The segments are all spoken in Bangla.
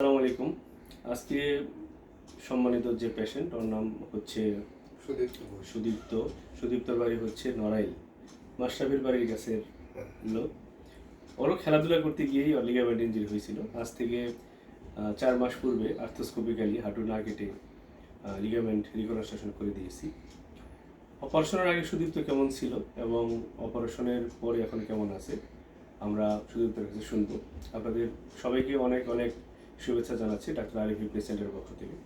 আসসালামু আলাইকুম। আজকে সম্মানিত যে পেশেন্ট ওর নাম হচ্ছে সুদীপ্ত সুদীপ্ত। সুদীপ্তর বাড়ি হচ্ছে নড়াইল মাস্টাবির বাড়ির কাছের লোক। ওরও খেলাধুলা করতে গিয়েই ওর লিগামেন্ট ইঞ্জুরি হয়েছিল। আজ থেকে চার মাস পূর্বে আর্থোস্কোপিক্যালি হাঁটু না কেটে লিগামেন্ট রিকনস্ট্রাকশন করে দিয়েছি। অপারেশনের আগে সুদীপ্ত কেমন ছিল এবং অপারেশনের পরে এখন কেমন আছে আমরা সুদীপ্তের কাছে শুনব। আপনাদের সবাইকে অনেক অনেক শুভেচ্ছা জানাচ্ছি ডাক্তার আরিফি প্রেসিডেন্টের পক্ষ থেকে।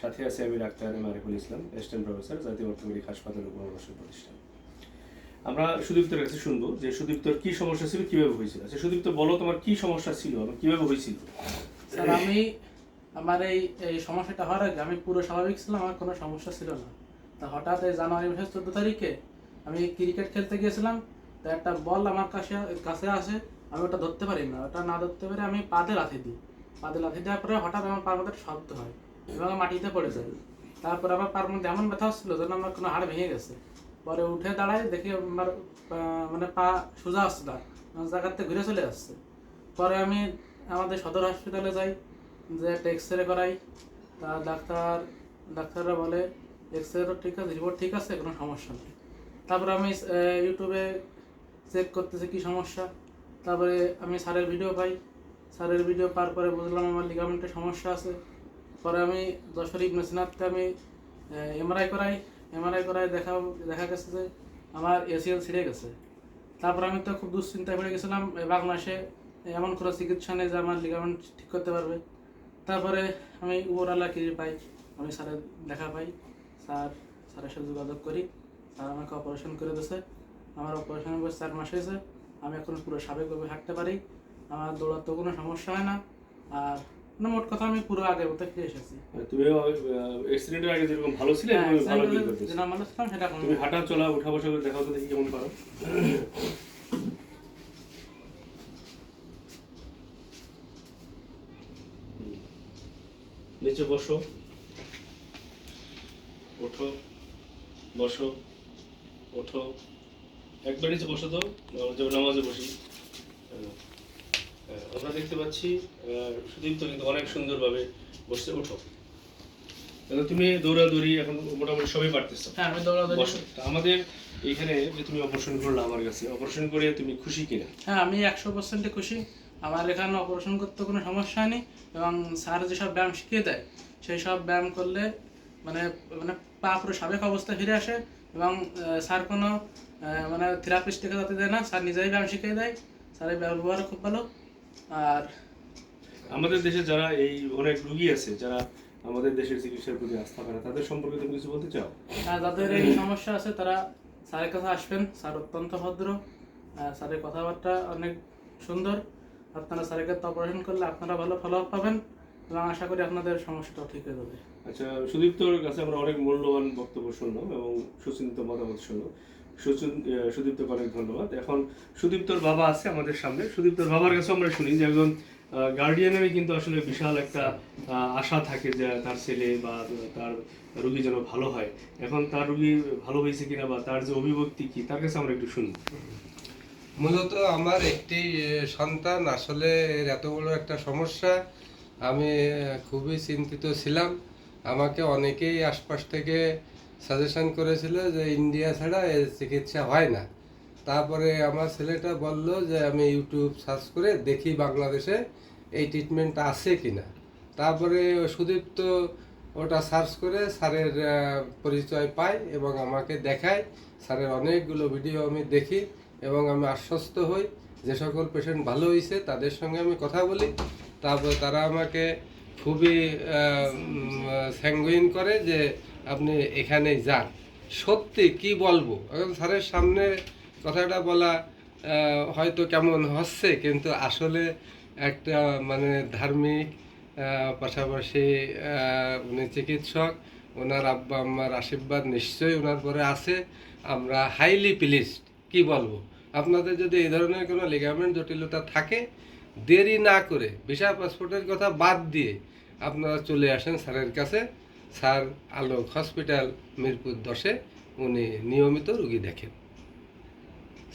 সাথে আছে আমি doctor M Ariful Islam, assistant professor, জাতীয় অর্থনৈতিক হাসপাতাল ও পুনর্বাসন প্রতিষ্ঠান। আমরা সুদীপ্তের কাছে শুনব যে সুদীপ্তর কি সমস্যা ছিল, কীভাবে হয়েছিল? আচ্ছা সুদীপ্ত, বলো তোমার কি সমস্যা ছিল এবং কীভাবে হয়েছিল? স্যার, আমি আমার এই এই সমস্যাটা হওয়ার আগে আমি পুরো স্বাভাবিক ছিলাম, আমার কোনো সমস্যা ছিল না। তা হঠাৎ এই জানুয়ারি মাসের চোদ্দ তারিখে আমি ক্রিকেট খেলতে গিয়েছিলাম, তো একটা বল আমার কাছে কাছে আসে, আমি ওটা ধরতে পারি না। ওটা না ধরতে পেরে আমি পাদে লাথি দিই। লাথি দেওয়ার পরে হঠাৎ আমার পার মধ্যে শব্দ হয় এবং মাটিতে পড়ে যায় তারপরে আমার পার মধ্যে এমন ব্যথা হচ্ছিল যেন আমার কোনো হাড় ভেঙে গেছে। পরে উঠে দাঁড়াই দেখি আমার মানে পা সোজা আসছে না জায়গাতে ঘুরে চলে আসছে। পরে আমি আমাদের সদর হসপিটালে যাই, যে একটা এক্স রে করাই। তা ডাক্তার, ডাক্তাররা বলে এক্স রে ঠিক আছে, রিপোর্ট ঠিক আছে, কোনো সমস্যা নেই। তারপরে আমি ইউটিউবে চেক করতেছি কি সমস্যা। তারপরে আমি স্যারের ভিডিও পাই। স্যারের ভিডিও পার পরে বুঝলাম আমার লিগামেন্টের সমস্যা আছে। পরে আমি যশোর ইবনে আমি এমআরআই করাই। এমআরআই করাই দেখা দেখা গেছে যে আমার এসিএল ছিঁড়ে গেছে। তারপর আমি তো খুব দুশ্চিন্তায় পড়ে গেছিলাম বাংলাদেশে এমন কোনো চিকিৎসা নেই যে আমার লিগামেন্ট ঠিক করতে পারবে। তারপরে আমি উপরওয়ালা কি পাই, আমি স্যারের দেখা পাই। স্যার, স্যারের সাথে যোগাযোগ করি। স্যার আমাকে অপারেশন করে দিয়েছে। আমার অপারেশনের বয়স চার মাস হয়েছে। আমি এখন পুরো স্বাভাবিকভাবে হাঁটতে পারি। আমার দৌড়ার তো কোনো সমস্যা হয় না। আর মানে মোট কথা আমি পুরো আগের মতো ফিরে এসেছি তুমি অ্যাক্সিডেন্টের আগে যেরকম ভালো ছিলে হ্যাঁ, তুমি ভালো ফিল করতেছো normal ছিলাম সেটা তুমি হাঁটা চলা উঠা বসা করে দেখাও তো দেখি কেমন পারো। নিচে বসো। ওঠো বসো ওঠো। একবার নিচে বসো তো যেমন নামাজে বসি। আমরা দেখতে পাচ্ছি সুদীপ্ত কিন্তু অনেক সুন্দরভাবে বসে ওঠো। তুমি দৌড়াদৌড়ি এখন মোটামুটি সবই পারতেছো। হ্যাঁ আমি দৌড়াদৌড়ি আমাদের এইখানে যে তুমি অপারেশন করলে আমার কাছে অপারেশন করে তুমি খুশি কিনা? হ্যাঁ আমি একশো পার্সেন্টে খুশি। আমার এখানে অপারেশন করতে কোনো সমস্যা নেই এবং স্যার যেসব ব্যায়াম শিখিয়ে দেয় সেই সব ব্যায়াম করলে মানে মানে পা পুরো সাবেক অবস্থা ফিরে আসে এবং স্যার কোনো মানে থেরাপিস্ট থেকে যাতে দেয় না। স্যার নিজেই ব্যায়াম শিখিয়ে দেয়। স্যারের ব্যবহার খুব ভালো। আর আমাদের দেশে যারা এই অনেক রুগী আছে যারা আমাদের দেশের চিকিৎসার প্রতি আস্থা করে তাদের সম্পর্কে তুমি কিছু বলতে চাও? আর যাদের এই সমস্যা আছে তারা স্যারের কাছে আসবেন। স্যার অত্যন্ত ভদ্র। স্যারের কথাবার্তা অনেক সুন্দর। আপনারা স্যারের কাছে অপারেশন করলে আপনারা ভালো ফলো আপ পাবেন এবং আশা করি আপনাদের সমস্যাটাও ঠিক হয়ে যাবে। আচ্ছা সুদীপ্তর কাছে আমরা অনেক মূল্যবান বক্তব্য শুনলাম এবং সুচিন্তিত মতামত শুনলাম। সুদীপ্তকে অনেক ধন্যবাদ। এখন সুদীপ্তর বাবা আছে আমাদের সামনে। সুদীপ্তর বাবার কাছে আমরা শুনি যে একজন গার্ডিয়ানেরই কিন্তু আসলে বিশাল একটা আশা থাকে যে তার ছেলে বা তার রুগী যেন ভালো হয়। এখন তার রুগী ভালো হয়েছে কিনা বা তার যে অভিব্যক্তি কি, তার কাছে আমরা একটু শুনি। মূলত আমার একটি সন্তান আসলে এত বড় একটা সমস্যা। আমি খুবই চিন্তিত ছিলাম। আমাকে অনেকেই আশপাশ থেকে সাজেশন করেছিল যে ইন্ডিয়া ছাড়া এর চিকিৎসা হয় না। তারপরে আমার ছেলেটা বলল যে, আমি ইউটিউব সার্চ করে দেখি বাংলাদেশে এই ট্রিটমেন্ট আছে কি না তারপরে সুদীপ্ত ওটা সার্চ করে স্যারের পরিচয় পাই এবং আমাকে দেখায়। স্যারের অনেকগুলো ভিডিও আমি দেখি এবং আমি আশ্বস্ত হই। যে সকল পেশেন্ট ভালো হয়েছে তাদের সঙ্গে আমি কথা বলি। তারপর তারা আমাকে খুবই স্যাঙ্গুইন করে যে আপনি এখানে যান। সত্যি, কি বলব? এখন স্যারের সামনে কথাটা বলা হয়তো কেমন হচ্ছে, কিন্তু আসলে একটা মানে ধার্মিক পাশাপাশি উনি চিকিৎসক, ওনার আব্বা আম্মার আশীর্বাদ নিশ্চয়ই ওনার পরে আছে। আমরা হাইলি প্লিজড কি বলব? আপনাদের যদি এই ধরনের কোনো লিগামেন্ট জটিলতা থাকে দেরি না করে ভিসা পাসপোর্টের কথা বাদ দিয়ে আপনারা চলে আসেন স্যারের কাছে। স্যার আলোক হসপিটাল, মিরপুর দশে উনি নিয়মিত রুগী দেখেন।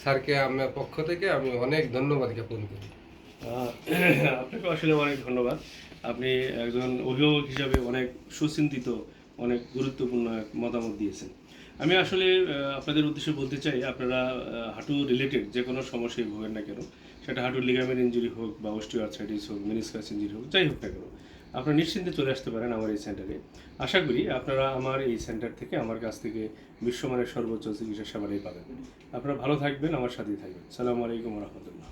স্যারকে আমার পক্ষ থেকে আমি অনেক ধন্যবাদ জ্ঞাপন করি। আপনাকে আসলে অনেক ধন্যবাদ। আপনি একজন অভিভাবক হিসাবে অনেক সুচিন্তিত, অনেক গুরুত্বপূর্ণ মতামত দিয়েছেন। আমি আসলে আপনাদের উদ্দেশ্যে বলতে চাই, আপনারা হাঁটু রিলেটেড যে কোনো সমস্যায় ভোগেন না কেন, সেটা হাঁটুর লিগামেন্ট ইঞ্জুরি হোক বা অস্টিওআর্থ্রাইটিস হোক মেনিসকাস ইঞ্জুরি হোক, যাই হোক না কেন, আপনারা নিশ্চিন্তে চলে আসতে পারেন আমার এই সেন্টারে আশা করি আপনারা আমার এই সেন্টার থেকে, আমার কাছ থেকে বিশ্বমানের সর্বোচ্চ চিকিৎসা সেবাটাই পাবেন। আপনারা ভালো থাকবেন, আমার সাথেই থাকবেন। সালামু আলাইকুম রহমতুল্লাহ।